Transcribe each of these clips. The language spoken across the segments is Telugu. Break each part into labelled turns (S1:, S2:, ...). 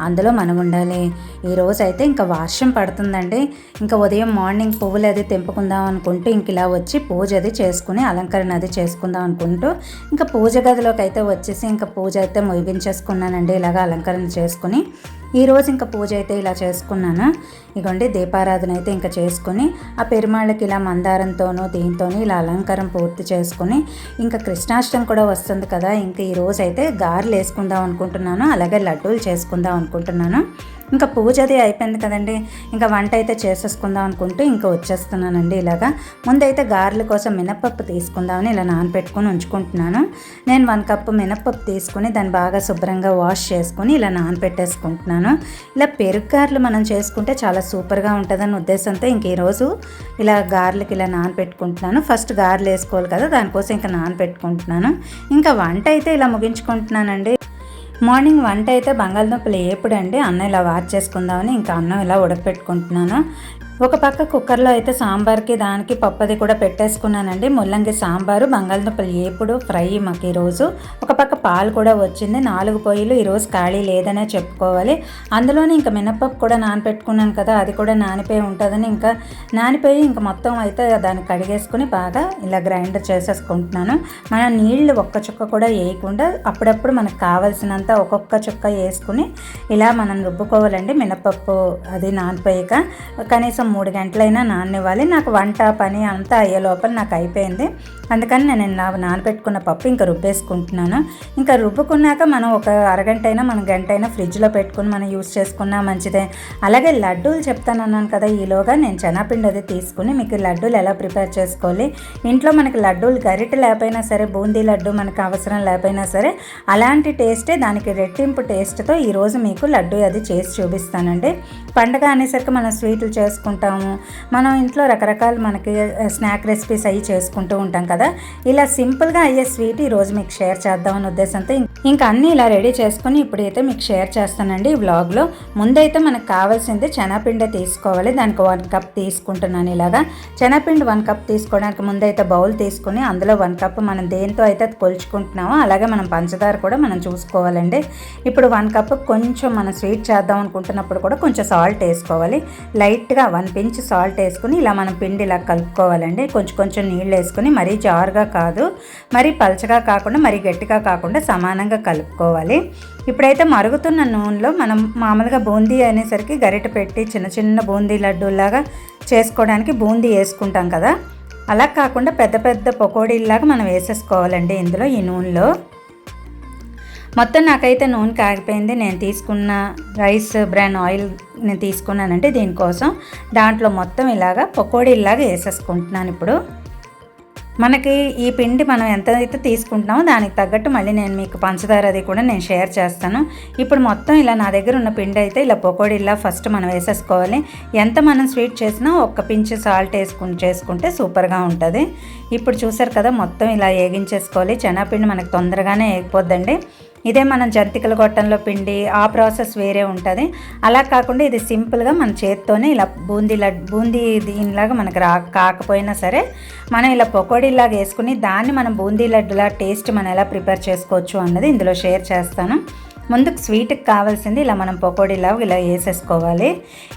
S1: అందులో మనం ఉండాలి. ఈరోజు అయితే ఇంకా వర్షం పడుతుందండి. ఇంకా ఉదయం మార్నింగ్ పువ్వులు అది తెంపుకుందాం అనుకుంటూ ఇంక ఇలా వచ్చి పూజ అది చేసుకుని అలంకరణ అది చేసుకుందాం అనుకుంటూ ఇంకా పూజ గదిలోకి అయితే వచ్చేసి ఇంకా పూజ అయితే ముగించేసుకున్నానండి ఇలాగ అలంకరణ చేసుకుని ఈరోజు ఇంకా పూజ అయితే ఇలా చేసుకున్నాను. ఇగోండి దీపారాధన అయితే ఇంకా చేసుకుని ఆ పెరుమాళ్ళకి ఇలా మందారంతోనూ దీంతోనూ ఇలా అలంకారం పూర్తి చేసుకుని ఇంకా కృష్ణాష్టం కూడా వస్తుంది కదా ఇంకా ఈ అయితే గారెలు వేసుకుందాం అనుకుంటున్నాను. అలాగే లడ్డూలు చేసుకుందాం అనుకుంటున్నాను. ఇంకా పూజ అది అయిపోయింది కదండి. ఇంకా వంట అయితే చేసేసుకుందాం అనుకుంటూ ఇంకా వచ్చేస్తున్నానండి ఇలాగా. ముందైతే గారెల కోసం మినప్పప్పు తీసుకుందామని ఇలా నానపెట్టుకొని ఉంచుకుంటున్నాను. నేను వన్ కప్పు మినప్పప్పు తీసుకుని దాన్ని బాగా శుభ్రంగా వాష్ చేసుకుని ఇలా నానపెట్టేసుకుంటున్నాను. ఇలా పెరుగు గారెలు మనం చేసుకుంటే చాలా సూపర్గా ఉంటుందని ఉద్దేశంతో ఇంక ఈరోజు ఇలా గారెలకి ఇలా నానపెట్టుకుంటున్నాను. ఫస్ట్ గారెలు వేసుకోవాలి కదా దానికోసం ఇంకా నానపెట్టుకుంటున్నాను. ఇంకా వంట అయితే ఇలా ముగించుకుంటున్నానండి. మార్నింగ్ వంట అయితే బంగాళదుంపలు ఏపుడండి అన్నం ఇలా వాచ్ చేసుకుందామని ఇంకా అన్నం ఇలా ఉడకపెట్టుకుంటున్నాను. ఒక పక్క కుక్కర్లో అయితే సాంబార్కి దానికి పప్పది కూడా పెట్టేసుకున్నానండి. ముల్లంగి సాంబారు బంగాళదుంపలు ఏపుడు ఫ్రై మాకు ఈరోజు. ఒక పక్క పాలు కూడా వచ్చింది. నాలుగు పొయ్యిలు ఈరోజు ఖాళీ లేదనే చెప్పుకోవాలి. అందులోనే ఇంకా మినపప్పు కూడా నానపెట్టుకున్నాను కదా అది కూడా నానిపోయి ఉంటుందని ఇంకా నానిపోయి ఇంకా మొత్తం అయితే దాన్ని కడిగేసుకుని బాగా ఇలా గ్రైండర్ చేసేసుకుంటున్నాను. మనం నీళ్ళు ఒక్క చుక్క కూడా వేయకుండా అప్పుడప్పుడు మనకు కావాల్సినంత ఒక్కొక్క చుక్క వేసుకుని ఇలా మనం రుబ్బుకోవాలండి మినపప్పు అది నానిపోయాక. కనీసం మూడు గంటలైనా నాననివ్వాలి. నాకు వంట పని అంతా అయ్యే లోపల నాకు అయిపోయింది. అందుకని నేను నా నానబెట్టుకున్న పప్పు ఇంకా రుబ్బేసుకుంటున్నాను. ఇంకా రుబ్బుకున్నాక మనం ఒక అరగంట అయినా మనం గంట అయినా ఫ్రిడ్జ్లో పెట్టుకుని మనం యూస్ చేసుకున్నా మంచిదే. అలాగే లడ్డూలు చెప్తాను అన్నాను కదా ఈలోగా నేను చెనాపిండి అది తీసుకుని మీకు లడ్డూలు ఎలా ప్రిపేర్ చేసుకోవాలి? ఇంట్లో మనకి లడ్డూలు గరిటె లేకపోయినా సరే బూందీ లడ్డు మనకు అవసరం లేకపోయినా సరే అలాంటి టేస్టే దానికి రెట్టింపు టేస్ట్తో ఈరోజు మీకు లడ్డూ అది చేసి చూపిస్తానండి. పండగ అనేసరికి మనం స్వీట్లు చేసుకుంటాము. మనం ఇంట్లో రకరకాల మనకి స్నాక్ రెసిపీస్ అవి చేసుకుంటూ ఉంటాం కదా. ఇలా సింపుల్గా అయ్యే స్వీట్ ఈరోజు మీకు షేర్ చేద్దామనే ఉద్దేశంతో ఇంకా అన్నీ ఇలా రెడీ చేసుకుని ఇప్పుడైతే మీకు షేర్ చేస్తానండి ఈ వ్లాగ్లో ముందైతే మనకు కావాల్సింది శనగపిండి తీసుకోవాలి. దానికి వన్ కప్ తీసుకుంటున్నాను ఇలాగా. శనగపిండి వన్ కప్ తీసుకోవడానికి ముందైతే బౌల్ తీసుకుని అందులో వన్ కప్ మనం దేంతో అయితే కొలుచుకుంటున్నామో అలాగే మనం పంచదార కూడా మనం చూసుకోవాలండి. ఇప్పుడు వన్ కప్ కొంచెం మనం స్వీట్ చేద్దాం అనుకుంటున్నప్పుడు కూడా కొంచెం సాల్ట్ వేసుకోవాలి. లైట్గా వన్ పించ్ సాల్ట్ వేసుకుని ఇలా మనం పిండి ఇలా కలుపుకోవాలండి. కొంచెం కొంచెం నీళ్ళు వేసుకుని మరీ జారుగా కాదు మరీ పలచగా కాకుండా మరీ గట్టిగా కాకుండా సమానంగా కలుపుకోవాలి. ఇప్పుడైతే మరుగుతున్న నూనెలో మనం మామూలుగా బూందీ అనేసరికి గరిట పెట్టి చిన్న చిన్న బూందీ లడ్డూలాగా చేసుకోవడానికి బూందీ వేసుకుంటాం కదా. అలా కాకుండా పెద్ద పెద్ద పకోడీలాగా మనం వేసేసుకోవాలండి ఇందులో ఈ నూనెలో. మొత్తం నాకైతే నూనె కాగిపోయింది నేను తీసుకున్న రైస్ బ్రాన్ ఆయిల్ నేను తీసుకున్నానంటే దీనికోసం దాంట్లో మొత్తం ఇలాగా పకోడీలాగా వేసేసుకుంటున్నాను ఇప్పుడు. మనకి ఈ పిండి మనం ఎంత అయితే తీసుకుంటున్నామో దానికి తగ్గట్టు మళ్ళీ నేను మీకు పంచదార అది కూడా నేను షేర్ చేస్తాను. ఇప్పుడు మొత్తం ఇలా నా దగ్గర ఉన్న పిండి అయితే ఇలా పకోడీలా ఫస్ట్ మనం వేసేసుకోవాలి. ఎంత మనం స్వీట్ చేసినా ఒక్క పించ్ సాల్ట్ వేసుకుని చేసుకుంటే సూపర్గా ఉంటుంది. ఇప్పుడు చూసారు కదా మొత్తం ఇలా వేగించేసుకోవాలి శనగపిండి మనకు తొందరగానే వేగిపోద్దండి ఇదే మనం జంతికల గొట్టంలో పిండి ఆ ప్రాసెస్ వేరే ఉంటుంది. అలా కాకుండా ఇది సింపుల్గా మన చేత్తోనే ఇలా బూందీ లడ్ బూందీ దీనిలాగా మనకు రా కాకపోయినా సరే మనం ఇలా పకోడీలాగా వేసుకుని దాన్ని మనం బూందీ లడ్డులా టేస్ట్ మనం ఎలా ప్రిపేర్ చేసుకోవచ్చు అన్నది ఇందులో షేర్ చేస్తాను. ముందుకు స్వీట్కి కావాల్సింది ఇలా మనం పకోడీలాగా ఇలా వేసేసుకోవాలి.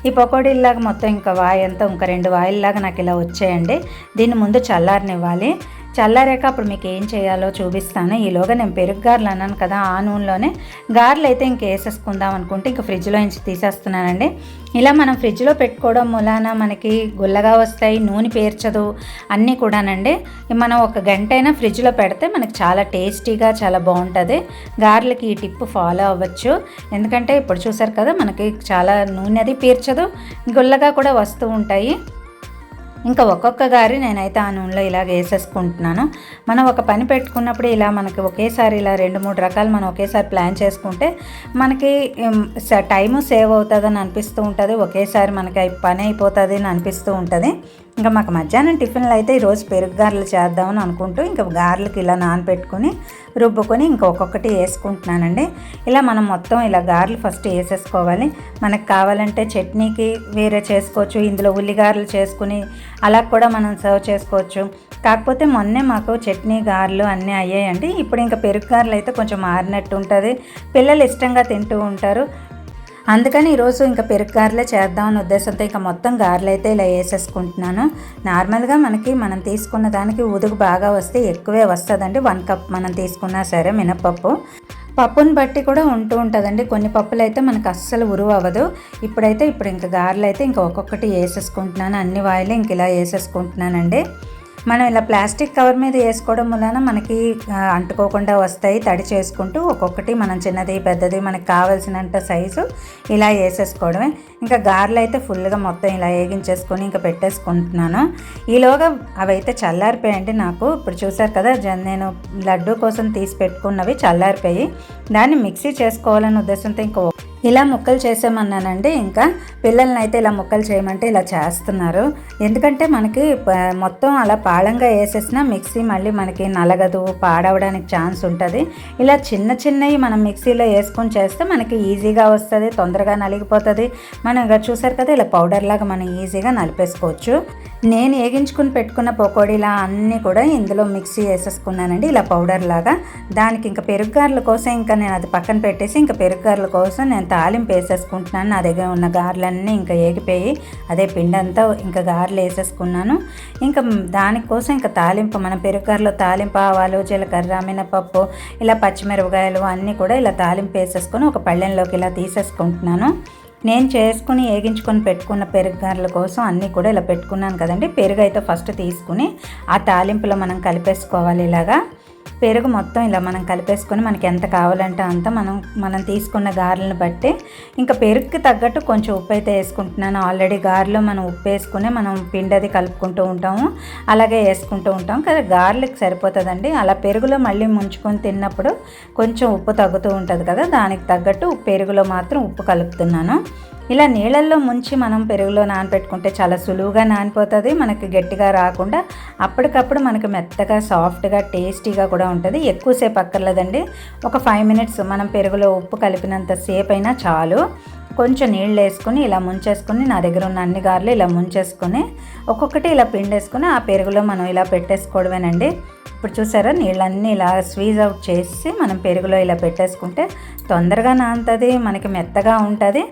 S1: ఈ పకోడీలాగా మొత్తం ఇంకా వాయి అంతా ఇంకా రెండు వాయిల్లాగా నాకు ఇలా వచ్చేయండి. దీన్ని ముందు చల్లారనివ్వాలి. చల్లారాక అప్పుడు మీకు ఏం చేయాలో చూపిస్తాను. ఈలోగా నేను పెరుగు గారెలు అన్నాను కదా ఆ నూనెలోనే గారెలు అయితే ఇంక వేసేసుకుందాం అనుకుంటే ఇంక ఫ్రిడ్జ్లో నుంచి తీసేస్తున్నానండి. ఇలా మనం ఫ్రిడ్జ్లో పెట్టుకోవడం మూలాన మనకి గుల్లగా వస్తాయి నూనె పేర్చదు అన్నీ కూడానండి. మనం ఒక గంట అయినా ఫ్రిడ్జ్లో పెడితే మనకి చాలా టేస్టీగా చాలా బాగుంటుంది. గారెలకి ఈ టిప్ ఫాలో అవ్వచ్చు. ఎందుకంటే ఇప్పుడు చూసారు కదా మనకి చాలా నూనె అది పీర్చదు గుల్లగా కూడా వస్తూ ఉంటాయి. ఇంకా ఒక్కొక్క గారి నేనైతే ఆ నూనెలో ఇలా వేసేసుకుంటున్నాను. మనం ఒక పని పెట్టుకున్నప్పుడు ఇలా మనకి ఒకేసారి ఇలా రెండు మూడు రకాలు మనం ఒకేసారి ప్లాన్ చేసుకుంటే మనకి టైము సేవ్ అవుతుందని అనిపిస్తూ ఉంటుంది. ఒకేసారి మనకి పని అయిపోతుంది అని అనిపిస్తూ ఉంటుంది. ఇంకా మాకు మధ్యాహ్నం టిఫిన్లు అయితే ఈరోజు పెరుగు గారెలు చేద్దామని అనుకుంటూ ఇంకా గారెలకి ఇలా నానబెట్టుకొని రుబ్బుకొని ఇంకా ఒక్కొక్కటి వేసుకుంటున్నానండి. ఇలా మనం మొత్తం ఇలా గారెలు ఫస్ట్ వేసేసుకోవాలి. మనకు కావాలంటే చట్నీకి వేరే చేసుకోవచ్చు ఇందులో ఉల్లిగారెలు చేసుకుని అలా కూడా మనం సర్వ్ చేసుకోవచ్చు. కాకపోతే మొన్నే మాకు చట్నీ గారెలు అన్నీ అయ్యాయండి. ఇప్పుడు ఇంకా పెరుగు గారెలు అయితే కొంచెం మారినట్టు ఉంటుంది. పిల్లలు ఇష్టంగా తింటూ ఉంటారు. అందుకని ఈరోజు ఇంకా పెరుగు గారెలే చేద్దామని ఉద్దేశంతో ఇంకా మొత్తం గారెలు అయితే ఇలా వేసేసుకుంటున్నాను. నార్మల్గా మనకి మనం తీసుకున్న దానికి ఉదుగు బాగా వస్తే ఎక్కువే వస్తుందండి. వన్ కప్ మనం తీసుకున్నా సరే మినపప్పు. పప్పుని బట్టి కూడా ఉంటూ ఉంటుందండి. కొన్ని పప్పులు అయితే మనకు అస్సలు ఉరువు అవ్వదు. ఇప్పుడైతే ఇప్పుడు ఇంకా గారెలు అయితే ఇంకా ఒక్కొక్కటి వేసేసుకుంటున్నాను. అన్ని వాయిలు ఇంక ఇలా వేసేసుకుంటున్నానండి. మనం ఇలా ప్లాస్టిక్ కవర్ మీద వేసుకోవడం వలన మనకి అంటుకోకుండా వస్తాయి. తడి చేసుకుంటూ ఒక్కొక్కటి మనం చిన్నది పెద్దది మనకి కావాల్సినంత సైజు ఇలా వేసేసుకోవడమే. ఇంకా గారెలు అయితే ఫుల్గా మొత్తం ఇలా వేగించేసుకొని ఇంకా పెట్టేసుకుంటున్నాను. ఈలోగా అవి అయితే చల్లారిపోయాయండి నాకు ఇప్పుడు చూసారు కదా నేను లడ్డు కోసం తీసి పెట్టుకున్నవి చల్లారిపోయి దాన్ని మిక్సీ చేసుకోవాలనే ఉద్దేశంతో ఇంకా ఇలా ముక్కలు చేసామన్నానండి ఇంకా పిల్లల్ని అయితే ఇలా ముక్కలు చేయమంటే ఇలా చేస్తున్నారు. ఎందుకంటే మనకి మొత్తం అలా పాళంగా వేసేసినా మిక్సీ మళ్ళీ మనకి నలగదు పాడవడానికి ఛాన్స్ ఉంటుంది. ఇలా చిన్న చిన్నవి మనం మిక్సీలో వేసుకొని చేస్తే మనకి ఈజీగా వస్తుంది తొందరగా నలిగిపోతుంది. మనం ఇక చూసారు కదా ఇలా పౌడర్ లాగా మనం ఈజీగా నలిపేసుకోవచ్చు. నేను ఏగించుకుని పెట్టుకున్న పకోడీలా అన్నీ కూడా ఇందులో మిక్సీ వేసేసుకున్నానండి ఇలా పౌడర్ లాగా. దానికి ఇంకా పెరుగు కోసం ఇంకా నేను అది పక్కన పెట్టేసి ఇంకా పెరుగు కోసం నేను తాలింపు వేసేసుకుంటున్నాను. నా దగ్గర ఉన్న గారెలన్నీ ఇంకా ఏగిపోయి అదే పిండంతా ఇంకా గారెలు వేసేసుకున్నాను. ఇంకా దానికోసం ఇంకా తాలింపు మన పెరుగారులో తాలింపు ఆవాలు జీలకర్ర మినపప్పు ఇలా పచ్చిమిరపకాయలు అన్నీ కూడా ఇలా తాలింపు వేసేసుకొని ఒక పళ్ళెంలోకి ఇలా తీసేసుకుంటున్నాను. నేను చేసుకుని వేగించుకొని పెట్టుకున్న పెరుగు కోసం అన్నీ కూడా ఇలా పెట్టుకున్నాను కదండి. పెరుగు అయితే ఫస్ట్ తీసుకుని ఆ తాలింపులో మనం కలిపేసుకోవాలి ఇలాగా. పెరుగు మొత్తం ఇలా మనం కలిపేసుకొని మనకి ఎంత కావాలంటే అంత మనం మనం తీసుకున్న గారెలను బట్టి ఇంకా పెరుగుకి తగ్గట్టు కొంచెం ఉప్పు అయితే వేసుకుంటున్నాను. ఆల్రెడీ గారెలో మనం ఉప్పు వేసుకుని మనం పిండి అది కలుపుకుంటూ ఉంటాము. అలాగే వేసుకుంటూ ఉంటాం కదా గారెలకు సరిపోతుందండి. అలా పెరుగులో మళ్ళీ ముంచుకొని తిన్నప్పుడు కొంచెం ఉప్పు తగ్గుతూ ఉంటుంది కదా దానికి తగ్గట్టు పెరుగులో మాత్రం ఉప్పు కలుపుతున్నాను. ఇలా నీళ్ళల్లో ముంచి మనం పెరుగులో నానబెట్టుకుంటే చాలా సులువుగా నానిపోతుంది మనకి గట్టిగా రాకుండా అప్పటికప్పుడు మనకి మెత్తగా సాఫ్ట్గా టేస్టీగా కూడా ఉంటుంది. ఎక్కువసేపు అక్కర్లేదండి. ఒక ఫైవ్ మినిట్స్ మనం పెరుగులో ఉప్పు కలిపినంత సేపు అయినా చాలు. కొంచెం నీళ్ళు వేసుకుని ఇలా ముంచేసుకొని నా దగ్గర ఉన్న అన్ని గారెలు ఇలా ముంచేసుకొని ఒక్కొక్కటి ఇలా పిండేసుకుని ఆ పెరుగులో మనం ఇలా పెట్టేసుకోవడమేనండి. ఇప్పుడు చూసారా నీళ్ళన్నీ ఇలా స్వీజ్ అవుట్ చేసి మనం పెరుగులో ఇలా పెట్టేసుకుంటే తొందరగా నానుతుంది మనకి మెత్తగా ఉంటుంది.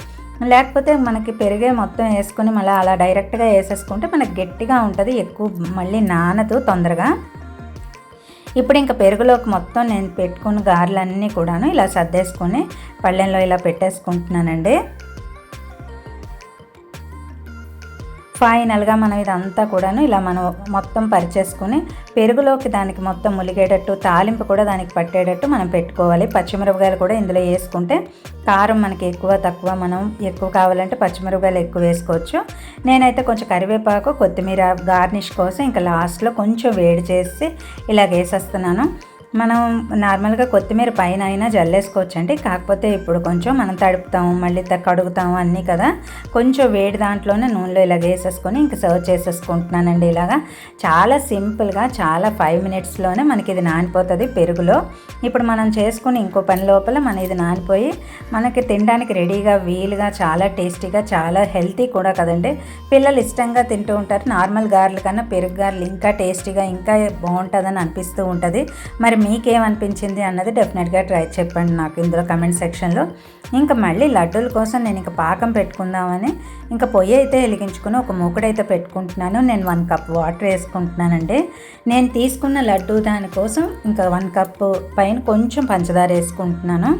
S1: లేకపోతే మనకి పెరిగే మొత్తం వేసుకొని మళ్ళీ అలా డైరెక్ట్గా వేసేసుకుంటే మనకి గట్టిగా ఉంటుంది ఎక్కువ మళ్ళీ నానదు తొందరగా. ఇప్పుడు ఇంకా పెరుగులోకి మొత్తం నేను పెట్టుకున్న గారెలన్నీ కూడాను ఇలా సర్దేసుకొని పళ్ళెంలో ఇలా పెట్టేసుకుంటున్నానండి. ఫైనల్గా మనం ఇదంతా కూడాను ఇలా మనం మొత్తం పరిచేసుకుని పెరుగులోకి దానికి మొత్తం ములిగేటట్టు తాలింపు కూడా దానికి పట్టేటట్టు మనం పెట్టుకోవాలి. పచ్చిమిరపకాయలు కూడా ఇందులో వేసుకుంటే కారం మనకి ఎక్కువ తక్కువ మనం ఎక్కువ కావాలంటే పచ్చిమిరపకాయలు ఎక్కువ వేసుకోవచ్చు. నేనైతే కొంచెం కరివేపాకు కొత్తిమీర గార్నిష్ కోసం ఇంకా లాస్ట్లో కొంచెం వేడి చేసి ఇలా వేసేస్తున్నాను. మనం నార్మల్గా కొత్తిమీర పైన అయినా జల్లేసుకోవచ్చండి. కాకపోతే ఇప్పుడు కొంచెం మనం తడుపుతాము మళ్ళీ కడుగుతాము అన్నీ కదా. కొంచెం వేడి దాంట్లోనే నూనెలో ఇలా వేసేసుకొని ఇంక సర్వ్ చేసేసుకుంటున్నానండి ఇలాగా. చాలా సింపుల్గా చాలా ఫైవ్ మినిట్స్లోనే మనకి ఇది నానిపోతుంది పెరుగులో. ఇప్పుడు మనం చేసుకుని ఇంకో పని లోపల మన ఇది నానిపోయి మనకి తినడానికి రెడీగా వీలుగా చాలా టేస్టీగా చాలా హెల్తీ కూడా కదండి. పిల్లలు ఇష్టంగా తింటూ ఉంటారు. నార్మల్ గారెల కన్నా పెరుగు గారెలు ఇంకా టేస్టీగా ఇంకా బాగుంటుందని అనిపిస్తూ ఉంటుంది. మరి మీకేమనిపించింది అన్నది డెఫినెట్గా ట్రై చెప్పండి నాకు ఇందులో కమెంట్ సెక్షన్లో. ఇంకా మళ్ళీ లడ్డూల కోసం నేను ఇంకా పాకం పెట్టుకుందామని ఇంకా పొయ్యి అయితే వెలిగించుకుని ఒక మూకుడైతే పెట్టుకుంటున్నాను. నేను వన్ కప్ వాటర్ వేసుకుంటున్నానండి. నేను తీసుకున్న లడ్డు దానికోసం ఇంకా వన్ కప్ పైన కొంచెం పంచదార వేసుకుంటున్నాను.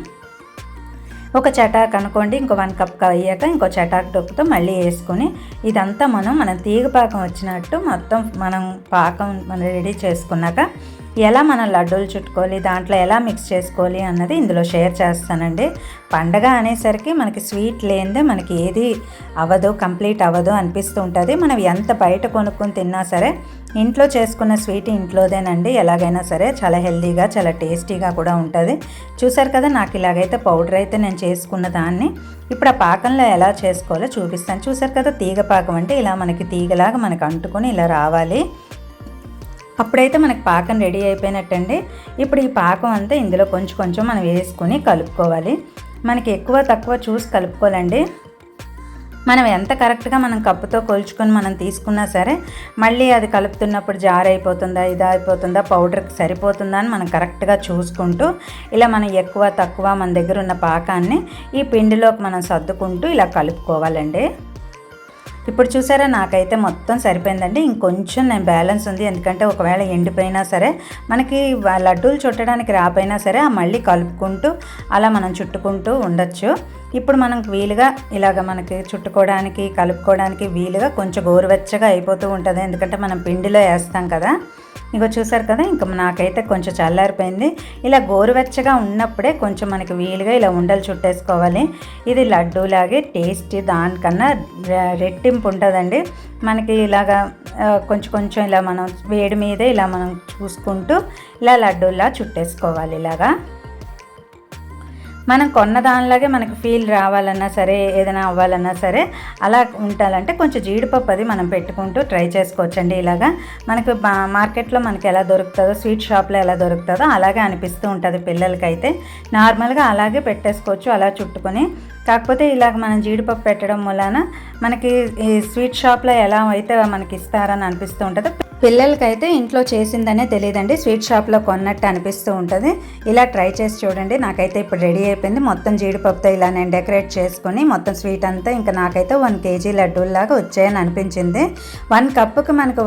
S1: ఒక చటాక్ అనుకోండి ఇంకో వన్ కప్ అయ్యాక ఇంకో చటాక్ డొక్కుతో మళ్ళీ వేసుకొని ఇదంతా మనం మనం తీగ పాకం వచ్చినట్టు మొత్తం మనం పాకం మనం రెడీ చేసుకున్నాక ఎలా మనం లడ్డూలు చుట్టుకోవాలి దాంట్లో ఎలా మిక్స్ చేసుకోవాలి అన్నది ఇందులో షేర్ చేస్తానండి. పండగ అనేసరికి మనకి స్వీట్ లేనిదే మనకి ఏది అవ్వదు కంప్లీట్ అవ్వదు అనిపిస్తూ ఉంటుంది మనం ఎంత బయట కొనుక్కొని తిన్నా సరే ఇంట్లో చేసుకున్న స్వీట్ ఇంట్లోదేనండి. ఎలాగైనా సరే చాలా హెల్తీగా చాలా టేస్టీగా కూడా ఉంటుంది. చూసారు కదా నాకు ఇలాగైతే పౌడర్ అయితే నేను చేసుకున్న దాన్ని. ఇప్పుడు ఆ పాకంలో ఎలా చేసుకోవాలో చూపిస్తాను. చూసారు కదా తీగ పాకం అంటే ఇలా మనకి తీగలాగా మనకు అంటుకొని ఇలా రావాలి. అప్పుడైతే మనకి పాకం రెడీ అయిపోయినట్టండి. ఇప్పుడు ఈ పాకం అంతా ఇందులో కొంచెం కొంచెం మనం వేసుకొని కలుపుకోవాలి. మనకి ఎక్కువ తక్కువ చూసి కలుపుకోవాలండి. మనం ఎంత కరెక్ట్గా మనం కప్పుతో కొలుచుకొని మనం తీసుకున్నా సరే మళ్ళీ అది కలుపుతున్నప్పుడు జార్ అయిపోతుందా ఇదా అయిపోతుందా పౌడర్కి సరిపోతుందా అని మనం కరెక్ట్గా చూసుకుంటూ ఇలా మనం ఎక్కువ తక్కువ మన దగ్గర ఉన్న పాకాన్ని ఈ పిండిలోకి మనం సర్దుకుంటూ ఇలా కలుపుకోవాలండి. ఇప్పుడు చూసారా నాకైతే మొత్తం సరిపోయిందండి. ఇంకొంచెం నేను బ్యాలెన్స్ ఉంది. ఎందుకంటే ఒకవేళ ఎండిపోయినా సరే మనకి లడ్డూలు చుట్టడానికి రాపోయినా సరే ఆ మళ్ళీ కలుపుకుంటూ అలా మనం చుట్టుకుంటూ ఉండొచ్చు. ఇప్పుడు మనం వీలుగా ఇలాగ మనకి చుట్టుకోవడానికి కలుపుకోవడానికి వీలుగా కొంచెం గోరువెచ్చగా అయిపోతూ ఉంటుంది. ఎందుకంటే మనం పిండిలో వేస్తాం కదా. ఇగో చూసారు కదా ఇంకా నాకైతే కొంచెం చల్లారిపోయింది. ఇలా గోరువెచ్చగా ఉన్నప్పుడే కొంచెం మనకి వీలుగా ఇలా ఉండలు చుట్టేసుకోవాలి. ఇది లడ్డూలాగే టేస్ట్ దానికన్నా రెట్టింపు ఉంటుందండి. మనకి ఇలాగా కొంచెం కొంచెం ఇలా మనం వేడి మీదే ఇలా మనం చూసుకుంటూ ఇలా లడ్డూలా చుట్టేసుకోవాలి ఇలాగా. మనం కొన్న దానిలాగే మనకు ఫీల్ రావాలన్నా సరే ఏదైనా అవ్వాలన్నా సరే అలా ఉండాలంటే కొంచెం జీడిపప్పు అది మనం పెట్టుకుంటూ ట్రై చేసుకోవచ్చండి ఇలాగా. మనకు మార్కెట్లో మనకి ఎలా దొరుకుతుందో స్వీట్ షాప్లో ఎలా దొరుకుతుందో అలాగే అనిపిస్తూ ఉంటుంది పిల్లలకైతే. నార్మల్గా అలాగే పెట్టేసుకోవచ్చు అలా చుట్టుకొని. కాకపోతే ఇలాగ మనం జీడిపప్పు పెట్టడం వలన మనకి ఈ స్వీట్ షాప్లో ఎలా అయితే మనకి ఇస్తారని అనిపిస్తూ ఉంటుంది. పిల్లలకైతే ఇంట్లో చేసిందనే తెలియదండి. స్వీట్ షాప్లో కొన్నట్టు అనిపిస్తూ ఉంటుంది. ఇలా ట్రై చేసి చూడండి. నాకైతే ఇప్పుడు రెడీ అయిపోయింది. మొత్తం జీడిపప్పుతో ఇలా నేను డెకరేట్ చేసుకుని మొత్తం స్వీట్ అంతా ఇంకా నాకైతే వన్ కేజీ లడ్డూల్లాగా వచ్చాయని అనిపించింది. వన్ కప్పుకి మనకు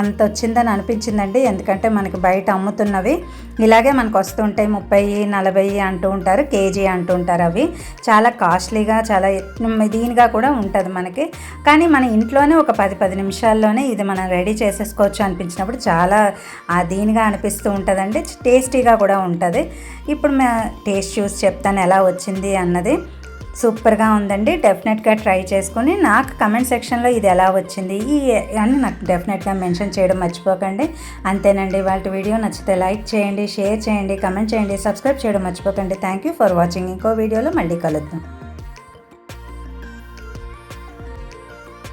S1: అంత వచ్చిందని అనిపించిందండి. ఎందుకంటే మనకి బయట అమ్ముతున్నవి. ఇలాగే మనకు వస్తుంటాయి ముప్పై నలభై అంటూ ఉంటారు కేజీ అంటూ ఉంటారు అవి. చాలా కాస్ట్లీగా చాలా దీనిగా కూడా ఉంటుంది మనకి. కానీ మన ఇంట్లోనే ఒక పది పది నిమిషాల్లోనే ఇది మనం రెడీ చేసేసుకోవచ్చు అనిపించినప్పుడు చాలా దీనిగా అనిపిస్తూ ఉంటుందండి. టేస్టీగా కూడా ఉంటుంది. ఇప్పుడు టేస్ట్ చూసి చెప్తాను ఎలా వచ్చింది అన్నది. సూపర్గా ఉందండి. డెఫినెట్గా ట్రై చేసుకొని నాకు కమెంట్ సెక్షన్లో ఇది ఎలా వచ్చింది ఈ అని నాకు డెఫినెట్గా మెన్షన్ చేయడం మర్చిపోకండి. అంతేనండి. వాళ్ళ వీడియో నచ్చితే లైక్ చేయండి షేర్ చేయండి కమెంట్ చేయండి సబ్స్క్రైబ్ చేయడం మర్చిపోకండి. Thank you for watching. ఇంకో వీడియోలో మళ్ళీ కలుద్దాం.